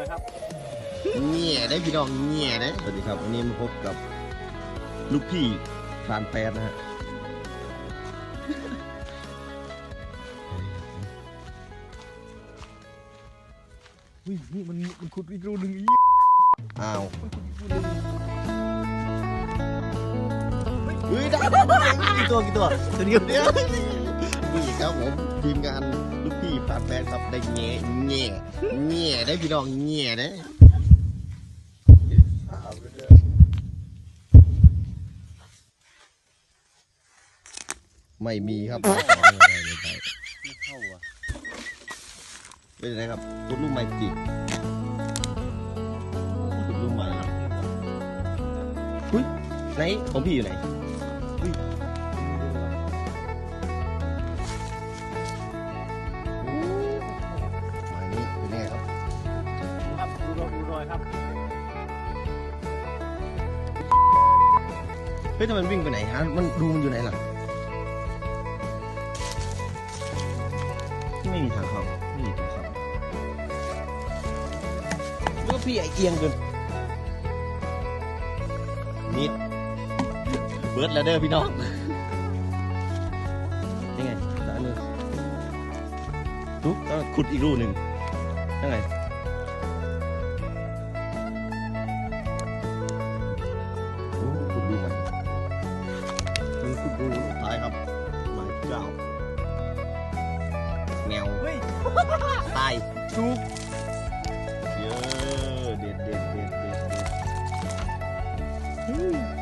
อยครับเงี้ยได้พี่น้องเงี้ยได้สวัสดีครับวันนี้มาพบกับลูกพี่ฟานแปดนะฮะอุ้ยนี่มันมันขุดอีกรูหนึ่งอีอ้าวมันขุดอีกรูหนึ่งเฮ้ยได้ได้ได้กี่ตัวกี่ตัวตัวเดียวเดียวนี่ครับผมทีมงานลูกพี่ ฟนแปดครับได้เงี้ยเงี้ยเงี้ยได้พี่น้องเงี้ยได้ไม่มีครับไม่เข้าอะเป็นไงครับคุณลูกใหม่ติดคุณลูกใหม่หุ้ยไหนของพี่อยู่ไหน ครับเฮ้ยทำไมมันวิ่งไปไหนฮะมันดูมันอยู่ไหนล่ะไม่มีทางเข้าไม่มีทางเข้าเมื่อพี่ไอเอียงเกินนิดเบิร์ดแล้วเด้อพี่น้องยังไงสายมือปุ๊บต้องขุดอีกรูหนึ่งยังไง ครับหมายเจ้าแมวเฮ้ยตายถูกเยอะเด็ดเด็ดเด็ดเด็ดเด็ด